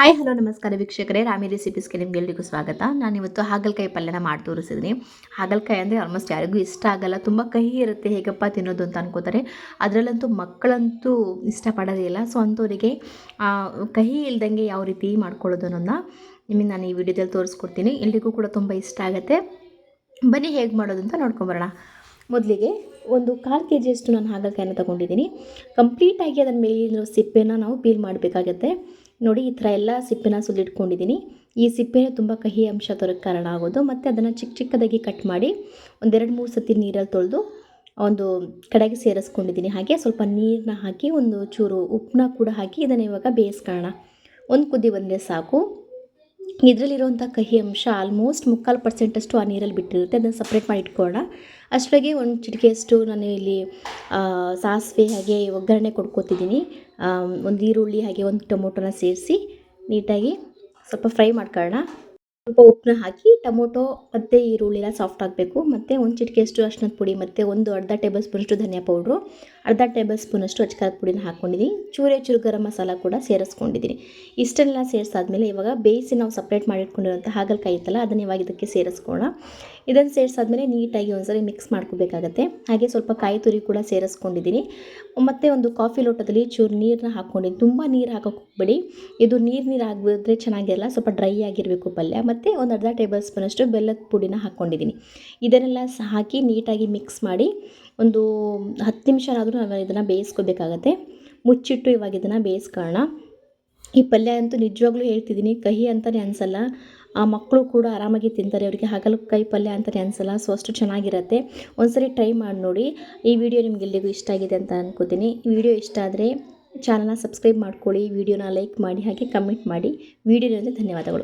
Hi, hello, ನಮಸ್ಕಾರ ವೀಕ್ಷಕರೇ. ರಾಮಿ ರೆಸಿಪೀಸ್ಗೆ ನಿಮಗೆಲ್ಲರಿಗೂ ಸ್ವಾಗತ. ನಾನಿವತ್ತು ಹಾಗಲಕಾಯಿ ಪಲ್ಯನ ಮಾಡಿ ತೋರಿಸಿದ್ದೀನಿ ಹಾಗಲಕಾಯಿ ಅಂದರೆ ಆಲ್ಮೋಸ್ಟ್ ಯಾರಿಗೂ ಇಷ್ಟ ಆಗಲ್ಲ. ತುಂಬ ಕಹಿ ಇರುತ್ತೆ. ಹೇಗಪ್ಪ ತಿನ್ನೋದು ಅಂತ ಅನ್ಕೋತಾರೆ. ಅದರಲ್ಲಂತೂ ಮಕ್ಕಳಂತೂ ಇಷ್ಟಪಡೋದೇ ಇಲ್ಲ. ಸೊ ಅಂಥವರಿಗೆ ಕಹಿ ಇಲ್ದಂಗೆ ಯಾವ ರೀತಿ ಮಾಡ್ಕೊಳ್ಳೋದು ಅನ್ನೋದನ್ನ ನಿಮಗೆ ನಾನು ಈ ವಿಡಿಯೋದಲ್ಲಿ ತೋರಿಸ್ಕೊಡ್ತೀನಿ. ಎಲ್ರಿಗೂ ಕೂಡ ತುಂಬ ಇಷ್ಟ ಆಗುತ್ತೆ. ಬನ್ನಿ, ಹೇಗೆ ಮಾಡೋದು ಅಂತ ನೋಡ್ಕೊಂಬರೋಣ. ಮೊದಲಿಗೆ ಒಂದು ಕಾಲು ಕೆ ಜಿಯಷ್ಟು ನಾನು ಹಾಗಲಕಾಯಿನ ತೊಗೊಂಡಿದ್ದೀನಿ ಕಂಪ್ಲೀಟಾಗಿ ಅದರ ಮೇಲಿನ ಸಿಪ್ಪೆನ ನಾವು ಪೀಲ್ ಮಾಡಬೇಕಾಗತ್ತೆ. ನೋಡಿ, ಈ ಥರ ಎಲ್ಲ ಸಿಪ್ಪೆನ ಸುಲಿಟ್ಕೊಂಡಿದ್ದೀನಿ. ಈ ಸಿಪ್ಪೆ ತುಂಬ ಕಹಿ ಅಂಶ ತರೋಕ್ಕೆ ಕಾರಣ ಆಗೋದು. ಮತ್ತು ಅದನ್ನು ಚಿಕ್ಕ ಚಿಕ್ಕದಾಗಿ ಕಟ್ ಮಾಡಿ ಒಂದೆರಡು ಮೂರು ಸತಿ ನೀರಲ್ಲಿ ತೊಳೆದು ಒಂದು ಕಡೆಗೆ ಸೇರಿಸ್ಕೊಂಡಿದ್ದೀನಿ. ಹಾಗೆ ಸ್ವಲ್ಪ ನೀರನ್ನ ಹಾಕಿ ಒಂದು ಚೂರು ಉಪ್ಪನ್ನ ಕೂಡ ಹಾಕಿ ಇದನ್ನು ಇವಾಗ ಬೇಯಿಸ್ಕೊಳ್ಳೋಣ. ಒಂದು ಕುದಿ ಬಂದರೆ ಸಾಕು. ಇದರಲ್ಲಿರುವಂಥ ಕಹಿ ಅಂಶ ಆಲ್ಮೋಸ್ಟ್ ಮುಕ್ಕಾಲು ಪರ್ಸೆಂಟಷ್ಟು ಆ ನೀರಲ್ಲಿ ಬಿಟ್ಟಿರುತ್ತೆ. ಅದನ್ನು ಸಪ್ರೇಟ್ ಮಾಡಿ ಇಟ್ಕೊಳ್ಳೋಣ. ಅಷ್ಟರಾಗೆ ಒಂದು ಚಿಟಿಕೆಯಷ್ಟು ನಾನು ಇಲ್ಲಿ ಸಾಸಿವೆ ಹಾಗೆ ಒಗ್ಗರಣೆ ಕೊಡ್ಕೊತಿದ್ದೀನಿ. ಒಂದು ಈರುಳ್ಳಿ ಹಾಗೆ ಒಂದು ಟೊಮೊಟೊನ ಸೇರಿಸಿ ನೀಟಾಗಿ ಸ್ವಲ್ಪ ಫ್ರೈ ಮಾಡ್ಕೊಳ್ಳೋಣ. ಸ್ವಲ್ಪ ಉಪ್ಪನ್ನ ಹಾಕಿ ಟೊಮೊಟೊ ಮತ್ತು ಈರುಳ್ಳಿನ ಸಾಫ್ಟ್ ಆಗಬೇಕು ಮತ್ತು ಒಂದು ಚಿಟಿಕೆಯಷ್ಟು ಅರ್ಶಿನದ ಪುಡಿ ಮತ್ತು ಒಂದು ಅರ್ಧ ಟೇಬಲ್ ಸ್ಪೂನಷ್ಟು ಧನಿಯಾ ಪೌಡ್ರು ಅರ್ಧ ಟೇಬಲ್ ಸ್ಪೂನಷ್ಟು ಅಚ್ಕಾರದ ಪುಡಿನ ಹಾಕ್ಕೊಂಡಿದ್ದೀನಿ ಚೂರೆ ಚೂರು ಗರಂ ಮಸಾಲ ಕೂಡ ಸೇರಿಸ್ಕೊಂಡಿದ್ದೀನಿ ಇಷ್ಟನ್ನೆಲ್ಲ ಸೇರಿಸಾದ್ಮೇಲೆ ಇವಾಗ ಬೇಯಿಸಿ ನಾವು ಸಪ್ರೇಟ್ ಮಾಡಿಟ್ಕೊಂಡಿರೋಂಥ ಹಾಗಲಕಾಯಿ ಇತ್ತಲ್ಲ, ಅದನ್ನ ಇವಾಗ ಇದಕ್ಕೆ ಸೇರಿಸ್ಕೋಣ ಇದನ್ನು ಸೇರಿಸಾದ್ಮೇಲೆ ನೀಟಾಗಿ ಒಂದ್ಸರಿ ಮಿಕ್ಸ್ ಮಾಡ್ಕೋಬೇಕಾಗತ್ತೆ. ಹಾಗೆ ಸ್ವಲ್ಪ ಕಾಯಿ ತುರಿ ಕೂಡ ಸೇರಿಸ್ಕೊಂಡಿದ್ದೀನಿ ಮತ್ತು ಒಂದು ಕಾಫಿ ಲೋಟದಲ್ಲಿ ಚೂರು ನೀರನ್ನ ಹಾಕ್ಕೊಂಡಿದ್ದೀನಿ ತುಂಬ ನೀರು ಹಾಕೋಕೆ ಹೋಗ್ಬೇಡಿ. ಇದು ನೀರು ನೀರು ಆಗಿದ್ರೆ ಚೆನ್ನಾಗಿರಲ್ಲ, ಸ್ವಲ್ಪ ಡ್ರೈ ಆಗಿರಬೇಕು ಪಲ್ಯ. ಮತ್ತು ಒಂದು ಅರ್ಧ ಟೇಬಲ್ ಸ್ಪೂನಷ್ಟು ಬೆಲ್ಲದ ಪುಡಿನ ಹಾಕ್ಕೊಂಡಿದ್ದೀನಿ. ಇದನ್ನೆಲ್ಲ ಹಾಕಿ ನೀಟಾಗಿ ಮಿಕ್ಸ್ ಮಾಡಿ ಒಂದು ಹತ್ತು ನಿಮಿಷನಾದರೂ ನಾವು ಇದನ್ನು ಬೇಯಿಸ್ಕೋಬೇಕಾಗತ್ತೆ. ಮುಚ್ಚಿಟ್ಟು ಇವಾಗ ಇದನ್ನು ಬೇಯಿಸ್ಕೊಳ್ಳೋಣ. ಈ ಪಲ್ಯ ಅಂತೂ ನಿಜವಾಗ್ಲೂ ಹೇಳ್ತಿದ್ದೀನಿ, ಕಹಿ ಅಂತಲೇ ಅನಿಸಲ್ಲ. ಆ ಮಕ್ಕಳು ಕೂಡ ಆರಾಮಾಗಿ ತಿಂತಾರೆ, ಅವರಿಗೆ ಹಾಗಲಕಾಯಿ ಪಲ್ಯ ಅಂತಲೇ ಅನಿಸಲ್ಲ ಸೊ ಅಷ್ಟು ಚೆನ್ನಾಗಿರುತ್ತೆ. ಒಂದ್ಸರಿ ಟ್ರೈ ಮಾಡಿ ನೋಡಿ. ಈ ವಿಡಿಯೋ ನಿಮಗೆಲ್ಲರಿಗೂ ಇಷ್ಟ ಆಗಿದೆ ಅಂತ ಅನ್ಕೋತೀನಿ. ಈ ವಿಡಿಯೋ ಇಷ್ಟ ಆದರೆ ಚಾನಲ್ನ ಸಬ್ಸ್ಕ್ರೈಬ್ ಮಾಡ್ಕೊಳ್ಳಿ ವಿಡಿಯೋನ ಲೈಕ್ ಮಾಡಿ, ಹಾಗೆ ಕಮೆಂಟ್ ಮಾಡಿ. ವಿಡಿಯೋನಲ್ಲಿ ಧನ್ಯವಾದಗಳು.